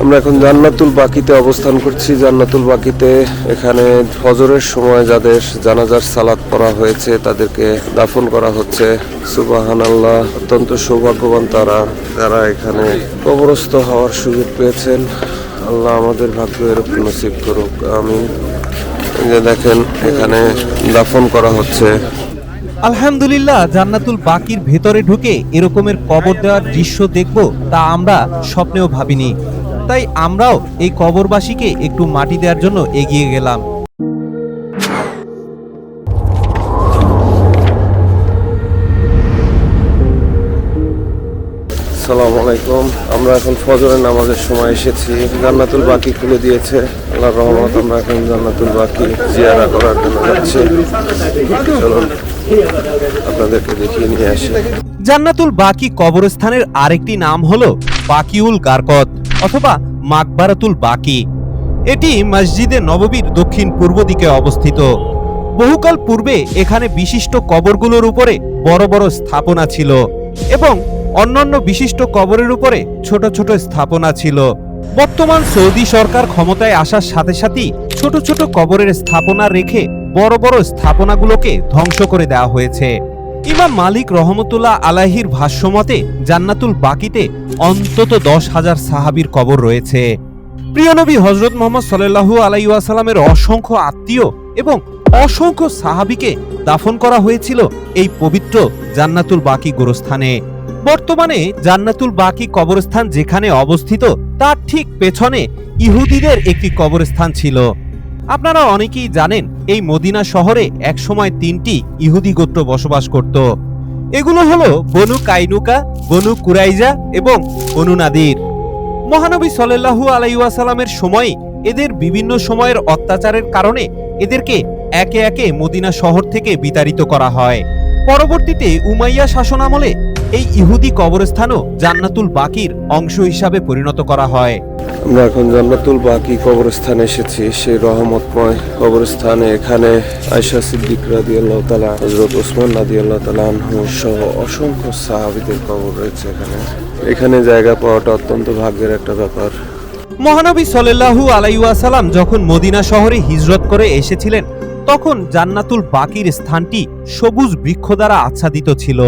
আমরা এখন জান্নাতুল বাকিতে অবস্থান করছি। জান্নাতুল বাকিতে এখানে ফজরের সময় যাদের জানাজার সালাত পড়া হয়েছে, তাদেরকে দাফন করা হচ্ছে। সুবাহান আল্লাহ অত্যন্ত সৌভাগ্যবান তারা। যারা এখানে কবরস্থ হওয়ার সুযোগ পেয়েছেন, আল্লাহ আমাদের ভাগ্য এরকম নসিব করুক। আমি যে দেখেন, এখানে দাফন করা হচ্ছে। আলহামদুলিল্লাহ, জান্নাতুল বাকির ভেতরে ঢুকে এরকমের কবর দেওয়ার দৃশ্য দেখব, তা আমরা স্বপ্নেও ভাবিনি। তাই আমরাও এই কবরবাসীকে একটু মাটি দেওয়ার জন্য এগিয়ে গেলাম। সালাম আলাইকুম। আমরা এখন ফজরের নামাজের সময় এসেছি। জান্নাতুল বাকি খুলে দিয়েছে। আল্লাহর রহমত আমরা এখন জান্নাতুল বাকি জিয়ারা করার জন্য যাচ্ছি। চলুন আপনাদেরকে দেখিয়ে নিয়ে আসি। জান্নাতুল বাকি কবরস্থানের আরেকটি নাম হলো বাকিউল গারকত অথবা মাকবারাতুল বাকি। এটি মসজিদে নববীর দক্ষিণ পূর্ব দিকে অবস্থিত। বহুকাল পূর্বে এখানে বিশিষ্ট কবরগুলোর উপরে বড় বড় স্থাপনা ছিল এবং অন্যান্য বিশিষ্ট কবরের উপরে ছোট ছোট স্থাপনা ছিল। বর্তমান সৌদি সরকার ক্ষমতায় আসার সাথে সাথেই ছোট ছোট কবরের স্থাপনা রেখে বড় বড় স্থাপনাগুলোকে ধ্বংস করে দেওয়া হয়েছে। ইমাম মালিক রহমতুল্লাহ আলাহির ভাষ্যমতে জান্নাতুল বাকিতে অন্তত দশ হাজার সাহাবীর কবর রয়েছে। প্রিয় নবী হজরত মোহাম্মদ সাল্লাহু আলাইসাল্লামের অসংখ্য আত্মীয় এবং অসংখ্য সাহাবিকে দাফন করা হয়েছিল এই পবিত্র জান্নাতুল বাকি গোরস্থানে। বর্তমানে জান্নাতুল বাকি কবরস্থান যেখানে অবস্থিত, তার ঠিক পেছনে ইহুদিদের একটি কবরস্থান ছিল। আপনারা অনেকেই জানেন, এই মদিনা শহরে একসময় তিনটি ইহুদি গোত্র বসবাস করত। এগুলো হলো বনু কাইনুকা, বনু কুরাইজা এবং বনু নাদির। মহানবী সাল্লাল্লাহু আলাইসাল্লামের সময় এদের বিভিন্ন সময়ের অত্যাচারের কারণে এদেরকে একে একে মদিনা শহর থেকে বিতাড়িত করা হয়। পরবর্তীতে উমাইয়া শাসনামলে এই ইহুদি কবরস্থানও জান্নাতুল বাকির অংশ হিসাবে পরিণত করা হয়। আমরা এখন জান্নাতুল বাকি কবরস্থানে এসেছি সেই রহমতময় কবরস্থানে। এখানে আয়সা সিদ্দিক রাদি আল্লাহ তালা হজরত ওসমান রাদি আল্লাহ তালা আনহু সহ অসংখ্য সাহাবিদের কবর রয়েছে এখানে। এখানে জায়গা পাওয়াটা অত্যন্ত ভাগ্যের একটা ব্যাপার। মহানবী সাল্লাল্লাহু আলাইসাল্লাম যখন মদিনা শহরে হিজরত করে এসেছিলেন তখন জান্নাতুল বাকির স্থানটি সবুজ বৃক্ষ দ্বারা আচ্ছাদিত ছিল।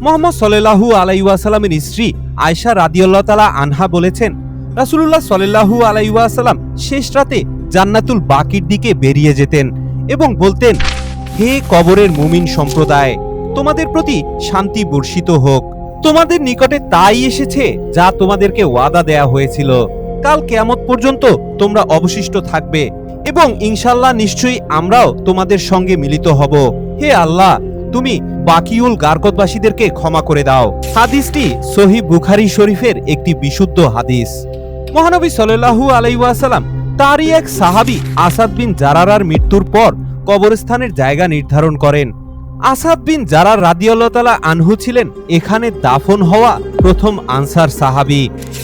মোহাম্মদ সাল্লাল্লাহু আলাইসাল্লামের স্ত্রী আয়সা রাদিয়াল্লাহ তালা আনহা বলেছেন, রাসূলুল্লাহ সাল্লাল্লাহু আলাইসাল্লাম শেষ রাতে জান্নাতুল বাকির দিকে বেরিয়ে যেতেন এবং বলতেন, হে কবরের মুমিন সম্প্রদায়, তোমাদের প্রতি শান্তি বর্ষিত হোক। তোমাদের নিকটে তাই এসেছে যা তোমাদেরকে ওয়াদা দেয়া হয়েছিল। কাল কেয়ামত পর্যন্ত তোমরা অবশিষ্ট থাকবে এবং ইনশাল্লাহ নিশ্চয়ই আমরাও তোমাদের সঙ্গে মিলিত হব। হে আল্লাহ তুমি বাকিউল গারকতবাসীদেরকে ক্ষমা করে দাও। হাদিসটি সহি বুখারি শরীফের একটি বিশুদ্ধ হাদিস। মহানবী সাল্লাল্লাহু আলাইসাল্লাম তারই এক সাহাবী আসাদ বিন জারারার মৃত্যুর পর কবরস্থানের জায়গা নির্ধারণ করেন। আসাদ বিন জারার রাদিয়াল্লাহতালা আনহু ছিলেন এখানে দাফন হওয়া প্রথম আনসার সাহাবী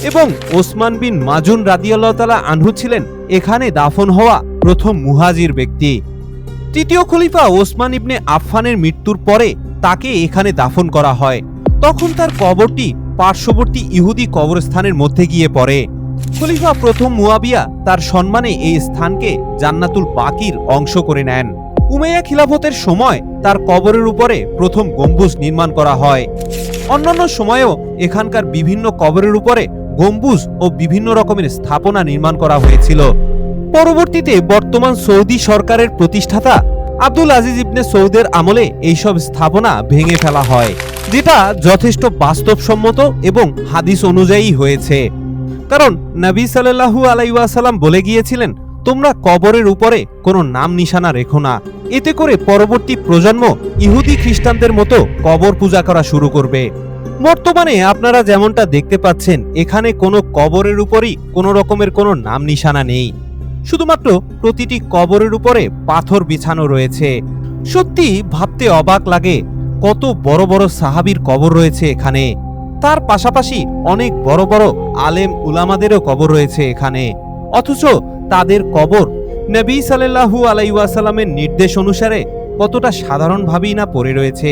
এবং ওসমান বিন মাজুন রাদিয়াল্লাহতালা আনহু ছিলেন এখানে দাফন হওয়া প্রথম মুহাজির ব্যক্তি। তৃতীয় খলিফা ওসমান ইবনে আফফানের মৃত্যুর পরে তাকে এখানে দাফন করা হয়। তখন তার কবরটি পার্শ্ববর্তী ইহুদি কবরস্থানের মধ্যে গিয়ে পড়ে। খলিফা প্রথম মুয়াবিয়া তার সম্মানে এই স্থানকে জান্নাতুল বাকির অংশ করে নেন। উমাইয়া খিলাফতের সময় তার কবরের উপরে প্রথম গম্বুজ নির্মাণ করা হয়। অন্যান্য সময়েও এখানকার বিভিন্ন কবরের উপরে গম্বুজ ও বিভিন্ন রকমের স্থাপনা নির্মাণ করা হয়েছিল। পরবর্তীতে বর্তমান সৌদি সরকারের প্রতিষ্ঠাতা আব্দুল আজিজ ইবনে সৌদের আমলে এইসব স্থাপনা ভেঙে ফেলা হয়, যেটা যথেষ্ট বাস্তবসম্মত এবং হাদিস অনুযায়ী হয়েছে। কারণ নবী সাল্লাল্লাহু আলাইসাল্লাম বলে গিয়েছিলেন, তোমরা কবরের উপরে কোনো নাম নিশানা রেখো না। এতে করে পরবর্তী প্রজন্ম ইহুদি খ্রিস্টানদের মতো কবর পূজা করা শুরু করবে। বর্তমানে আপনারা যেমনটা দেখতে পাচ্ছেন, এখানে কোনো কবরের উপরই কোনো রকমের কোনো নাম নিশানা নেই। শুধুমাত্র প্রতিটি কবরের উপরে পাথর বিছানো রয়েছে। সত্যি ভাবতে অবাক লাগে কত বড় বড় সাহাবীর কবর রয়েছে এখানে। তার পাশাপাশি অনেক বড় বড় আলেম উলামাদেরও কবর রয়েছে এখানে। অথচ তাদের কবর নবী সাল্লাল্লাহু আলাইসাল্লামের নির্দেশ অনুসারে কতটা সাধারণভাবেই না পড়ে রয়েছে।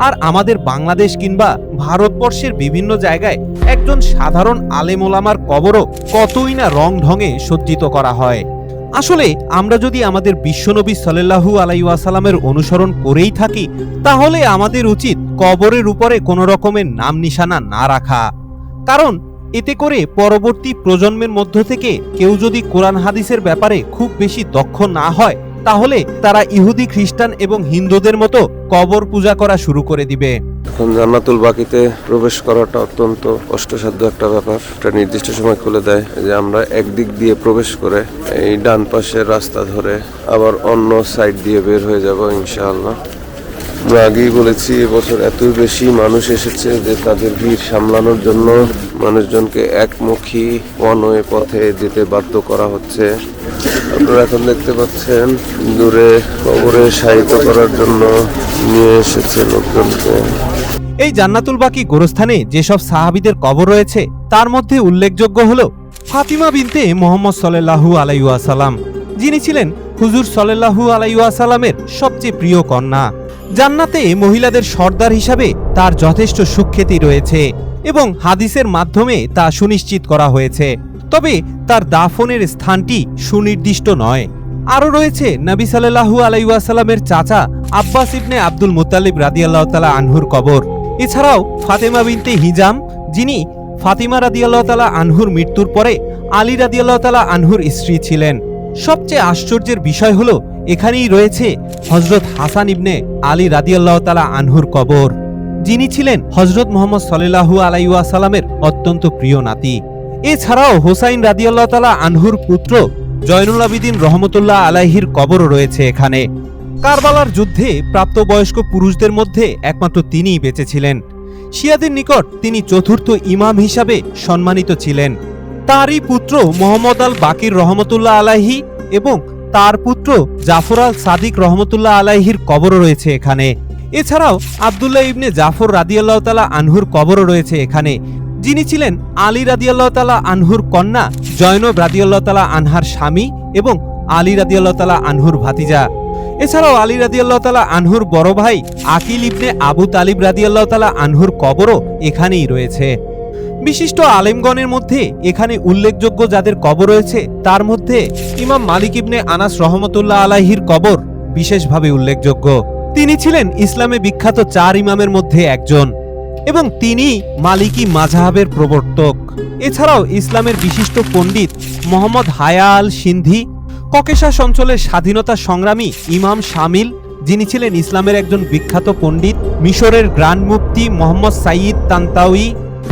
আর আমাদের বাংলাদেশ কিংবা ভারতবর্ষের বিভিন্ন জায়গায় একজন সাধারণ আলেমোলামার কবরও কতই না রং ঢঙে সজ্জিত করা হয়। আসলে আমরা যদি আমাদের বিশ্বনবী সাল্লাল্লাহু আলাই ওয়াসাল্লামের অনুসরণ করেই থাকি, তাহলে আমাদের উচিত কবরের উপরে কোনো রকমের নাম নিশানা না রাখা। কারণ এতে করে পরবর্তী প্রজন্মের মধ্য থেকে কেউ যদি কোরআন হাদিসের ব্যাপারে খুব বেশি দক্ষ না হয় তাহলে তারা ইহুদি, খ্রিস্টান এবং হিন্দুদের মতো কবর পূজা করা শুরু করে দিবে। এখন জান্নাতুল বাকিতে প্রবেশ করাটা অত্যন্ত কষ্টসাধ্য একটা ব্যাপার। একটা নির্দিষ্ট সময় খুলে দেয় যে আমরা একদিক দিয়ে প্রবেশ করে এই ডান পাশের রাস্তা ধরে আবার অন্য সাইড দিয়ে বের হয়ে যাব ইনশাআল্লাহ। আগেই বলেছি, এবছর এতই বেশি মানুষ এসেছে যে তাদের ভিড় সামলানোর জন্য মানুষজনকে একমুখী ওয়ান ওয়ে পথে যেতে বাধ্য করা হচ্ছে। আপনারা এখন দেখতে পাচ্ছেন, দূরে কবরে সাহিত্য করার জন্য নিয়ে এসেছে লোকজনকে। এই জান্নাতুল বাকি গোরস্থানে যেসব সাহাবিদের কবর রয়েছে, তার মধ্যে উল্লেখযোগ্য হল ফাতিমা বিনতে মোহাম্মদ সাল্লাল্লাহু আলাইসাল্লাম যিনি ছিলেন হুজুর সাল্লাল্লাহু আলাইসাল্লামের সবচেয়ে প্রিয় কন্যা। জান্নাতে মহিলাদের সর্দার হিসাবে তার যথেষ্ট সুখ্যাতি রয়েছে এবং হাদিসের মাধ্যমে তা সুনিশ্চিত করা হয়েছে। তবে তার দাফনের স্থানটি সুনির্দিষ্ট নয়। আরও রয়েছে, নবী সাল্লাল্লাহু আলাইসাল্লামের চাচা আব্বাস ইবনে আব্দুল মুতালিব রাদিয়াল্লাহ তালা আনহুর কবর। এছাড়াও ফাতেমা বিনতে হিজাম, যিনি ফাতিমা রাদিয়াল্লাহ তালা আনহুর মৃত্যুর পরে আলী রাদিয়াল্লাহ তালা আনহুর স্ত্রী ছিলেন। সবচেয়ে আশ্চর্যের বিষয় হলো এখানেই রয়েছে হজরত হাসান ইবনে আলী রাদিয়াল্লাহ তালা আনহুর কবর। যিনি ছিলেন হজরত মোহাম্মদ সাল্লাহু আলাইসাল্লামের অত্যন্ত প্রিয় নাতি। এছাড়াও হোসাইন রাদিয়াল্লাহ তালা আনহুর পুত্র জয়নুল আবিদিন রহমতুল্লাহ আলাইহির কবরও রয়েছে এখানে। কারবালার যুদ্ধে প্রাপ্তবয়স্ক পুরুষদের মধ্যে একমাত্র তিনিই বেঁচে ছিলেন শিয়াদের নিকট তিনি চতুর্থ ইমাম হিসাবে সম্মানিত ছিলেন। তারই পুত্র মোহাম্মদ আল বাকির রহমতুল্লাহ আলাহি এবং তার পুত্র জাফর আল সাদিক রহমতুল্লাহ আলাইহির কবরও রয়েছে এখানে। এছাড়াও আবদুল্লাহ ইবনে জাফর রাদিয়াল্লাহ তালা আনহুর কবরও রয়েছে এখানে। যিনি ছিলেন আলী রাদিয়াল্লাহ তালা আনহুর কন্যা, জয়নব রাদিয়াল্লাহ তালা আনহার স্বামী এবং আলী রাদিয়াল্লাহ তালা আনহুর ভাতিজা। এছাড়াও আলী রাদিয়াল্লাহ তালা আনহুর বড় ভাই আকিল ইবনে আবু তালিব রাদিয়াল্লাহ তালা আনহুর কবরও এখানেই রয়েছে। বিশিষ্ট আলেমগণের মধ্যে এখানে উল্লেখযোগ্য যাদের কবর রয়েছে, তার মধ্যে ইমাম মালিক ইবনে আনাস রহমতুল্লাহ আলাহির কবর বিশেষভাবে উল্লেখযোগ্য। তিনি ছিলেন ইসলামে বিখ্যাত চার ইমামের মধ্যে একজন এবং তিনি মালিকি মাঝহাবের প্রবর্তক। এছাড়াও ইসলামের বিশিষ্ট পণ্ডিত মোহাম্মদ হায়া আল সিন্ধি ককেশাস অঞ্চলের স্বাধীনতা সংগ্রামী ইমাম শামিল, যিনি ছিলেন ইসলামের একজন বিখ্যাত পণ্ডিত, মিশরের গ্র্যান্ড মুফতি মোহাম্মদ সাইয়িদ তান্তাউই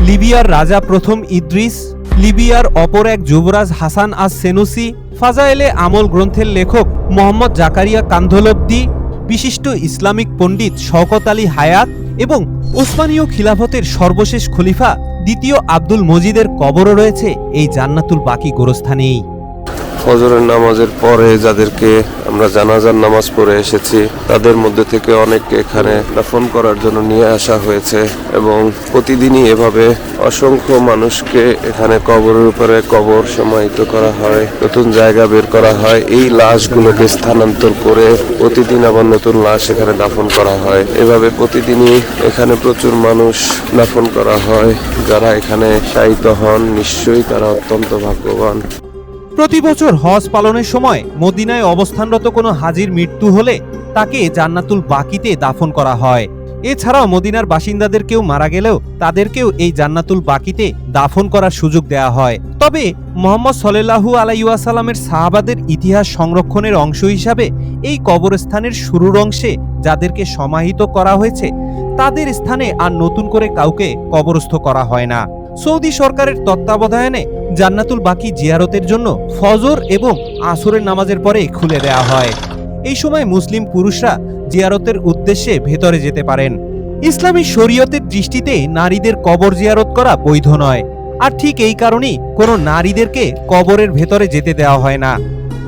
লিবিয়ার রাজা প্রথম ইদ্রিস, লিবিয়ার অপর এক যুবরাজ হাসান আস সেনুসি ফাজাইলে আমল গ্রন্থের লেখক মোহাম্মদ জাকারিয়া কান্ধলব্দি, বিশিষ্ট ইসলামিক পণ্ডিত শওকত আলী হায়াত এবং ওসমানীয় খিলাফতের সর্বশেষ খলিফা দ্বিতীয় আব্দুল মজিদের কবরও রয়েছে এই জান্নাতুল বাকি গোরস্থানেই। ফজরের নামাজের পরে যাদেরকে আমরা জানাজার নামাজ পড়ে এসেছি, তাদের মধ্যে থেকে অনেককে এখানে দাফন করার জন্য নিয়ে আসা হয়েছে এবং প্রতিদিনই এভাবে অসংখ্য মানুষকে এখানে কবরের উপরে কবর সমাহিত করা হয়, নতুন জায়গা বের করা হয়, এই লাশগুলোকে স্থানান্তর করে প্রতিদিন আবার নতুন লাশ এখানে দাফন করা হয়। এভাবে প্রতিদিনই এখানে প্রচুর মানুষ দাফন করা হয়, যারা এখানে শায়িত হন, নিশ্চয়ই তারা অত্যন্ত ভাগ্যবান। প্রতি বছর হজ পালনের সময় মদিনায় অবস্থানরত কোনো হাজির মৃত্যু হলে তাকে জান্নাতুল বাকিতে দাফন করা হয়। এছাড়াও মদিনার বাসিন্দাদের কেউ মারা গেলেও তাদেরকেও এই জান্নাতুল বাকিতে দাফন করার সুযোগ দেয়া হয়। তবে মোহাম্মদ সলেল্লাহু আলাইসাল্লামের সাহাবাদের ইতিহাস সংরক্ষণের অংশ হিসাবে এই কবরস্থানের শুরুর অংশে যাদেরকে সমাহিত করা হয়েছে, তাদের স্থানে আর নতুন করে কাউকে কবরস্থ করা হয় না। সৌদি সরকারের তত্ত্বাবধানে জান্নাতুল বাকি জিয়ারতের জন্য ফজর এবং আসরের নামাজের পরে খুলে দেয়া হয়। এই সময় মুসলিম পুরুষরা জিয়ারতের উদ্দেশ্যে ভেতরে যেতে পারেন। ইসলামী শরীয়তের দৃষ্টিতে নারীদের কবর জিয়ারত করা বৈধ নয়। আর ঠিক এই কারণেই কোনো নারীদেরকে কবরের ভেতরে যেতে দেওয়া হয় না।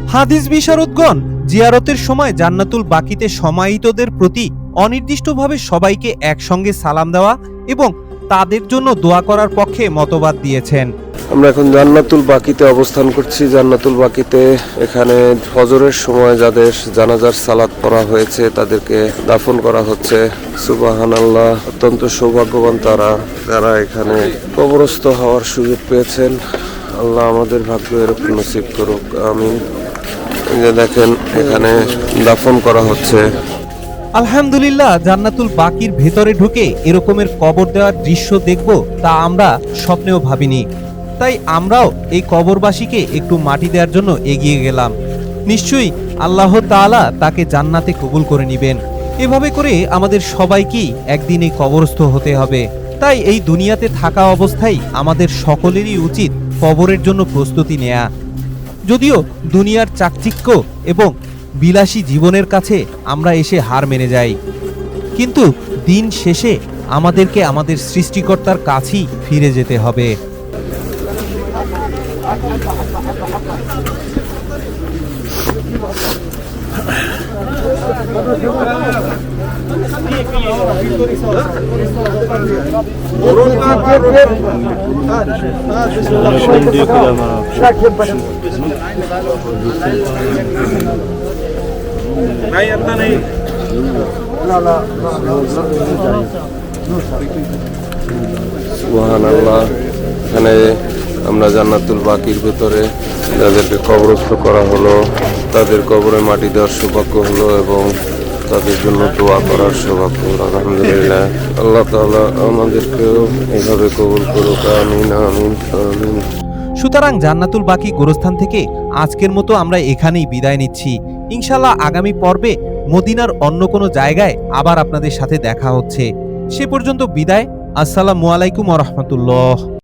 হাদিস বিশারদগণ জিয়ারতের সময় জান্নাতুল বাকিতে সমাহিতদের প্রতি অনির্দিষ্টভাবে সবাইকে একসঙ্গে সালাম দেওয়া এবং তাদের জন্য দোয়া করার পক্ষে মতবাদ দিয়েছেন। আমরা এখন জান্নাতুল বাকিতে অবস্থান করছি। জান্নাতুল বাকিতে এখানে ফজরের সময় যাদের জানাজার সালাত পড়া হয়েছে, তাদেরকে দাফন করা হচ্ছে। সুবাহান আল্লাহ অত্যন্ত সৌভাগ্যবান তারা। যারা এখানে কবরস্থ হওয়ার সুযোগ পেয়েছেন, আল্লাহ আমাদের ভাগ্য এরকম নসিব করুক। এই যে দেখেন, এখানে দাফন করা হচ্ছে। আলহামদুলিল্লাহ, জান্নাতুল বাকির ভেতরে ঢুকে এরকমের কবর দেওয়ার দৃশ্য দেখব তা আমরা স্বপ্নেও ভাবিনি। তাই আমরাও এই কবরবাসীকে একটু মাটি দেওয়ার জন্য এগিয়ে গেলাম। নিশ্চয়ই আল্লাহ তাআলা তাকে জান্নাতে কবুল করে নেবেন। এভাবে করে আমাদের সবাইকেই একদিন এই কবরস্থ হতে হবে। তাই এই দুনিয়াতে থাকা অবস্থায় আমাদের সকলেরই উচিত কবরের জন্য প্রস্তুতি নেয়া। যদিও দুনিয়ার চাকচিক্য এবং বিলাসী জীবনের কাছে আমরা এসে হার মেনে যাই কিন্তু দিন শেষে আমাদেরকে আমাদের সৃষ্টিকর্তার কাছেই ফিরে যেতে হবে সুবহান আল্লাহ এখানে আমরা জান্নাতুল বাকির ভেতরে যাদেরকে কবরস্থ করা হলো, তাদের কবরে মাটি দেওয়ার সৌভাগ্য হলো এবং তাদের জন্য দোয়া করার সৌভাগ্য হলো। আলহামদুলিল্লাহ। আল্লাহ তাআলা আমাদেরকেও এইভাবে কবুল করুক। আমিন আমিন আমিন। সুতরাং জান্নাতুল বাকি গোরস্থান থেকে আজকের মতো আমরা এখানেই বিদায় নিচ্ছি। ইনশাল্লাহ আগামী পর্বে মদিনার অন্য কোনো জায়গায় আবার আপনাদের সাথে দেখা হচ্ছে। সে পর্যন্ত বিদায়। আসসালামু আলাইকুম রহমতুল্লাহ।